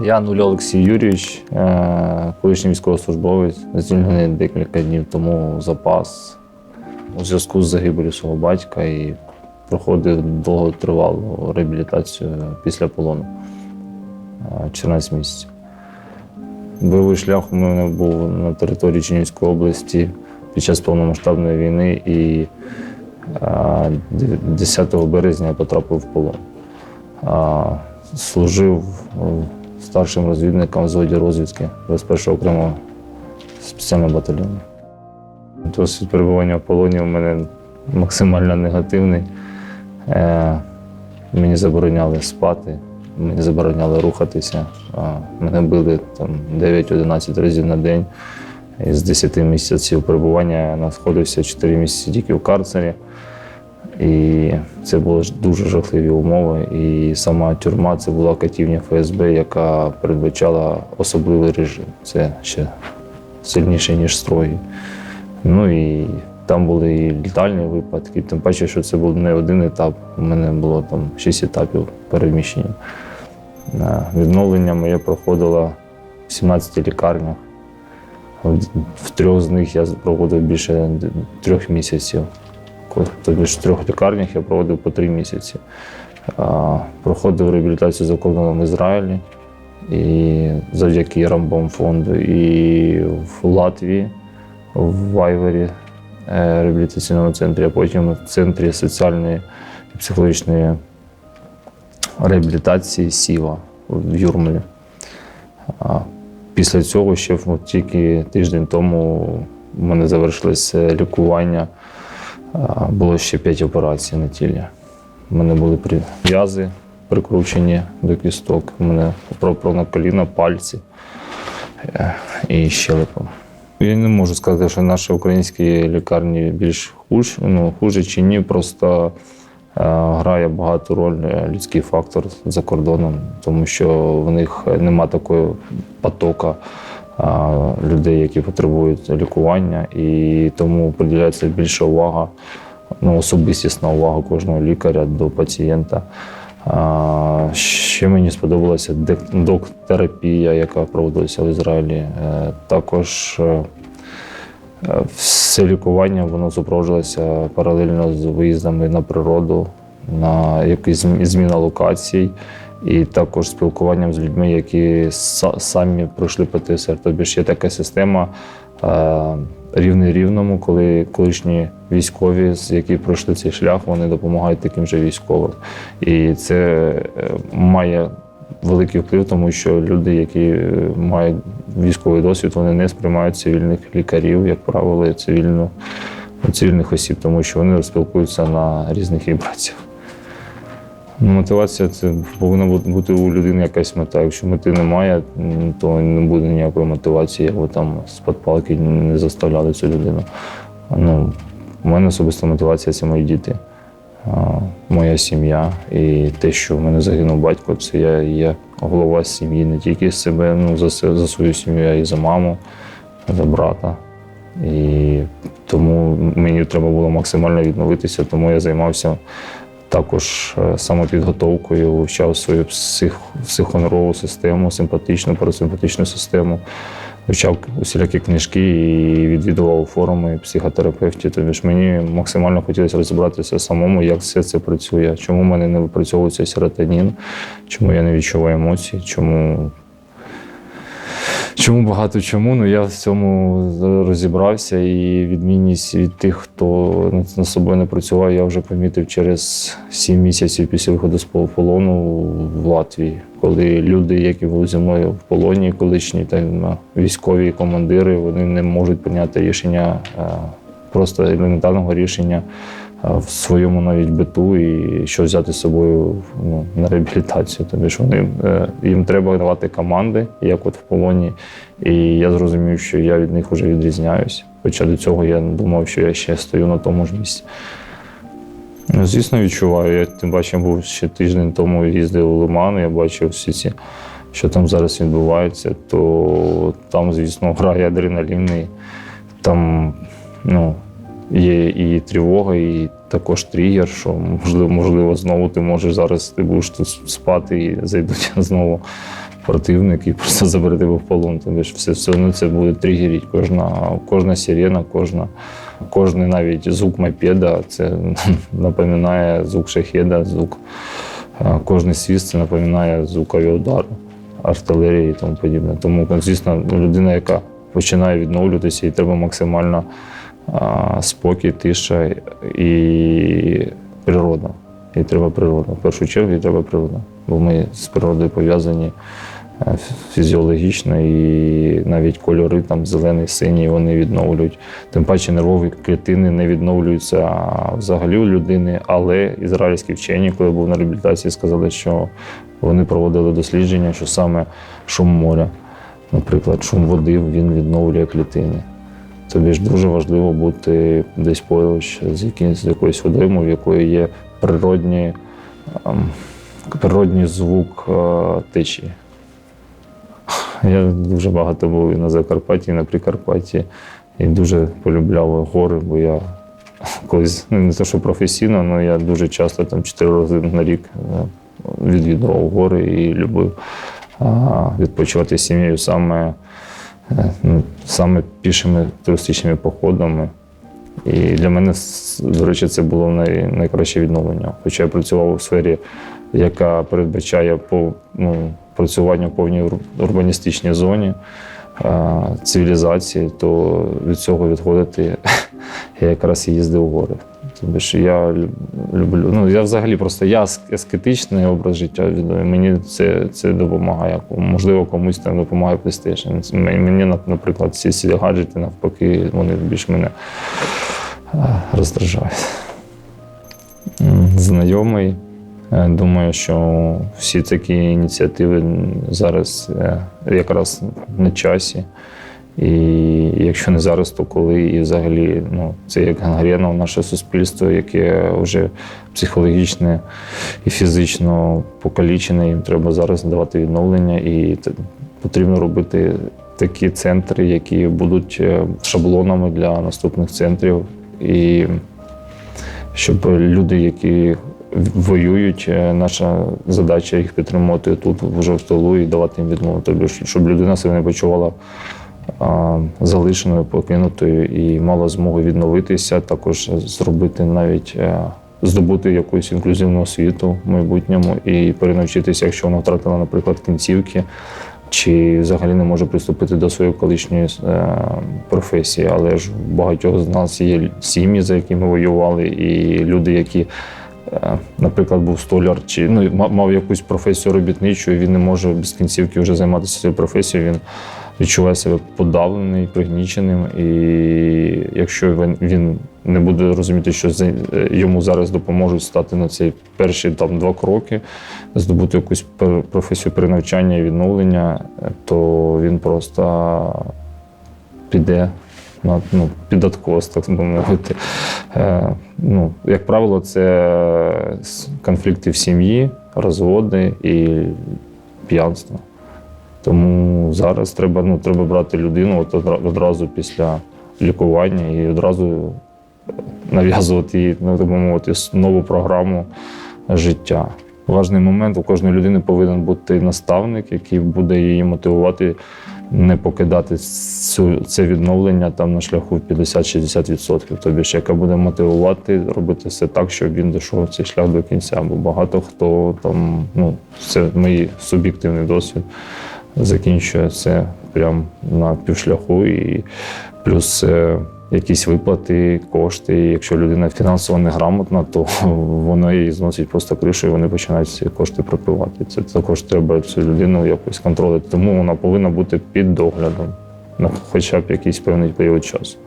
Я Нуль Олексій Юрійович, е, колишній військовослужбовець, звільнений декілька днів тому запас у зв'язку з загибелью свого батька і проходив довготривалу реабілітацію після полону е, 14 місяців. Бойовий шлях у мене був на території Чернігівської області під час повномасштабної війни і е, 10 березня я потрапив в полон. Служив е, старшим розвідником в зводі розвідки 21-го окремого спеціального батальйону. Досвід перебування в полоні у мене максимально негативний. Е, Мені забороняли спати, мені забороняли рухатися. Мене били там 9-11 разів на день. Із 10 місяців перебування я знаходився 4 місяці тільки в карцері. І це були дуже жахливі умови. І сама тюрма це була катівня ФСБ, яка передбачала особливий режим. Це ще сильніше, ніж строгі. Ну і там були і літальні випадки. Тим паче, що це був не один етап. У мене було там шість етапів переміщення. Відновлення моє проходило в 17 лікарнях. В трьох з них я проводив більше трьох місяців. Тобто в трьох лікарнях я проводив по три місяці. Проходив реабілітацію за кордоном в Ізраїлі і завдяки Рамбом фонду, і в Латвії, в Вайвері е, реабілітаційному центрі, а потім в центрі соціальної і психологічної реабілітації Сіва в Юрмалі. Після цього ще тільки тиждень тому в мене завершилося лікування. Було ще п'ять операцій на тілі. У мене були прив'язи прикручені до кісток. У мене проправна коліна, пальці е, і щелепа. Я не можу сказати, що наші українські лікарні більш хуж, ну, хуже чи ні. Просто е, грає багато роль е, людський фактор за кордоном, тому що в них нема такої потока людей, які потребують лікування, і тому приділяється більша увага, ну, особистісна увага кожного лікаря до пацієнта. Ще мені сподобалася док-терапія, яка проводилася в Ізраїлі. Е, Також е, все лікування воно супроводжувалося паралельно з виїздами на природу, на якісь зміна локацій, і також спілкуванням з людьми, які самі пройшли ПТСР. Тобто ж є така система е, рівний рівному, коли колишні військові, які пройшли цей шлях, вони допомагають таким же військовим. І це е, має великий вплив, тому що люди, які е, мають військовий досвід, вони не сприймають цивільних лікарів, як правило, цивільну, цивільних осіб, тому що вони спілкуються на різних вібраціях. Мотивація це повинна бути у людини якась мета. Якщо мети немає, то не буде ніякої мотивації, ви там з-під палки не заставляли цю людину. Ну, у мене особиста мотивація це мої діти, моя сім'я. І те, що в мене загинув батько, це я є голова сім'ї, не тільки з себе, ну, за, за свою сім'ю, а й за маму, за брата. І тому мені треба було максимально відновитися, тому я займався також е, самопідготовкою, вивчав свою псих, психонервову систему, симпатичну, парасимпатичну систему, вивчав усілякі книжки і відвідував форуми психотерапевтів. Тобто ж мені максимально хотілося розібратися самому, як все це працює, чому в мене не випрацьовується серотонін, чому я не відчуваю емоцій, чому Чому багато чому? Ну я в цьому розібрався, і відмінність від тих, хто над собою не працював, я вже помітив через сім місяців після виходу з полону в Латвії, коли люди, які були зі мною в полоні, колишні та військові командири, вони не можуть прийняти рішення е, просто елементарного рішення е, в своєму навіть биту і що взяти з собою ну, на реабілітацію. Тобі ж вони е, їм треба давати команди, як от в полоні. І я зрозумів, що я від них вже відрізняюсь. Хоча до цього я думав, що я ще стою на тому ж місці. Ну, звісно, відчуваю. Я тим паче був ще тиждень тому їздив у Лиман, я бачив всі ці, що там зараз відбувається, то там, звісно, грає адреналін. Там ну, є і тривога, і також тригер, що можливо, можливо, знову ти можеш зараз ти будеш тут спати і зайдуть знову противник і просто забере тебе в полон. Тобі ж все, все одно це буде тригерить. Кожна, кожна сирена, кожна, кожний навіть звук мопеда, це напоминає звук шахеда, звук е, кожний свіст це напоминає звук авіаудару, артилерії і тому подібне. Тому, звісно, людина, яка починає відновлюватися, їй треба максимально спокій, тиша і природа. І треба природа. В першу чергу їй треба природа. Бо ми з природою пов'язані е, фізіологічно, і навіть кольори там зелений, синій, вони відновлюють. Тим паче нервові клітини не відновлюються взагалі у людини, але ізраїльські вчені, коли був на реабілітації, сказали, що вони проводили дослідження, що саме шум моря, наприклад, шум води, він відновлює клітини. Тобі ж дуже важливо бути десь поруч з якимось якоюсь водоймою, в якої є природні, ем, природній звук е, течії. Я дуже багато був і на Закарпатті, і на Прикарпатті, і дуже полюбляв гори, бо я колись, ну не те, що професійно, але я дуже часто там чотири рази на рік е, відвідував гори і любив відпочивати з сім'єю саме, е, ну, саме пішими туристичними походами. І для мене, до речі, це було най, найкраще відновлення. Хоча я працював у сфері, яка передбачає по, ну, працювання в повній урбаністичній зоні е, цивілізації, то від цього відходити я якраз і їздив у гори. Тобто ж я люблю. Ну, я взагалі просто я ас- аскетичний образ життя віддаю. Мені це, це допомагає. Можливо, комусь там допомагає PlayStation. Мені, мені, наприклад, ці всі гаджети, навпаки, вони більш мене е, роздражають. Знайомий. Е, Думаю, що всі такі ініціативи зараз е, якраз на часі. І якщо не зараз, то коли і взагалі ну, це як гангрена в наше суспільство, яке вже психологічне і фізично покалічене, їм треба зараз давати відновлення, і потрібно робити такі центри, які будуть е, шаблонами для наступних центрів. І щоб люди, які воюють, е, наша задача їх підтримувати тут вже в тилу і давати їм відмову. Тобто, щоб людина себе не почувала залишеною, покинутою і мала змогу відновитися, також зробити навіть е, здобути якусь інклюзивну освіту в майбутньому і перенавчитися, якщо вона втратила, наприклад, кінцівки. Чи взагалі не може приступити до своєї колишньої е, професії, але ж багатьох з нас є сім'ї, за якими воювали, і люди, які, е, наприклад, був столяр, чи ну мав якусь професію робітничу, і він не може без кінцівки вже займатися цією професією. Він відчуває себе подавлений, пригніченим. І якщо він, він не буде розуміти, що е, йому зараз допоможуть стати на ці перші там два кроки, здобути якусь професію перенавчання і відновлення, то він просто піде на ну, під откос, так би мовити. Е, ну, як правило, це конфлікти в сім'ї, розводи і п'янство. Тому зараз треба, ну, треба брати людину от одразу після лікування і одразу нав'язувати їй, ну, так би мовити, нову програму життя. Важний момент у кожної людини повинен бути наставник, який буде її мотивувати не покидати цю, це відновлення там на шляху 50-60%. Тобі ж яка буде мотивувати робити все так, щоб він дійшов цей шлях до кінця. Бо багато хто там, ну це мій суб'єктивний досвід, закінчує це прямо на півшляху і плюс. е, Якісь виплати, кошти. І якщо людина фінансово неграмотна, то вона її зносить просто кришу, і вони починають ці кошти пропивати. Це також треба цю людину якось контролювати. Тому вона повинна бути під доглядом на хоча б якийсь певний період часу.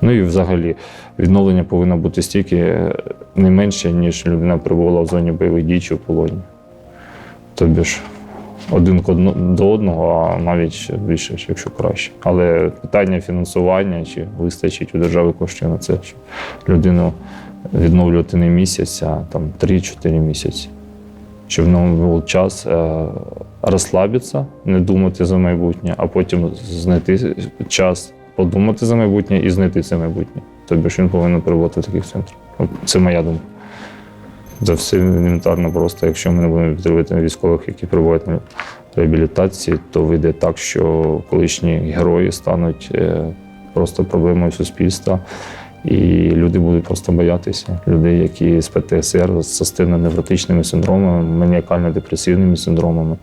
Ну і взагалі відновлення повинно бути стільки е, не менше, ніж людина перебувала в зоні бойових дій чи в полоні. Тобі ж один до одного, а навіть більше, якщо краще. Але питання фінансування чи вистачить у держави коштів на це, щоб людину відновлювати не місяць, а там 3-4 місяці. Щоб в ньому був час е, розслабитися, не думати за майбутнє, а потім знайти час подумати за майбутнє і знайти це майбутнє. Тобі ж він повинен перебувати в таких центрах. Це моя думка. Це все елементарно просто, якщо ми не будемо підтримувати військових, які перебувають на реабілітації, то вийде так, що колишні герої стануть е, просто проблемою суспільства. І люди будуть просто боятися людей, які з ПТСР, з системно-невротичними синдромами, маніакально-депресивними синдромами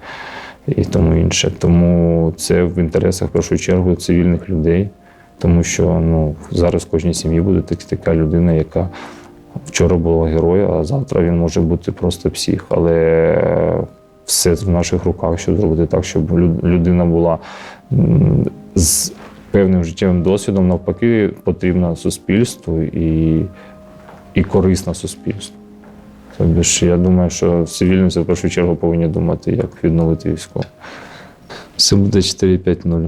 і тому інше. Тому це в інтересах в першу чергу цивільних людей, тому що ну, зараз в кожній сім'ї буде така людина, яка вчора була героєм, а завтра він може бути просто псих. Але все в наших руках, щоб зробити так, щоб людина була з певним життєвим досвідом, навпаки, потрібна суспільству і, і корисна суспільству. Тобто ж я думаю, що цивільниці в першу чергу повинні думати, як відновити військово. Все буде 4-5-0.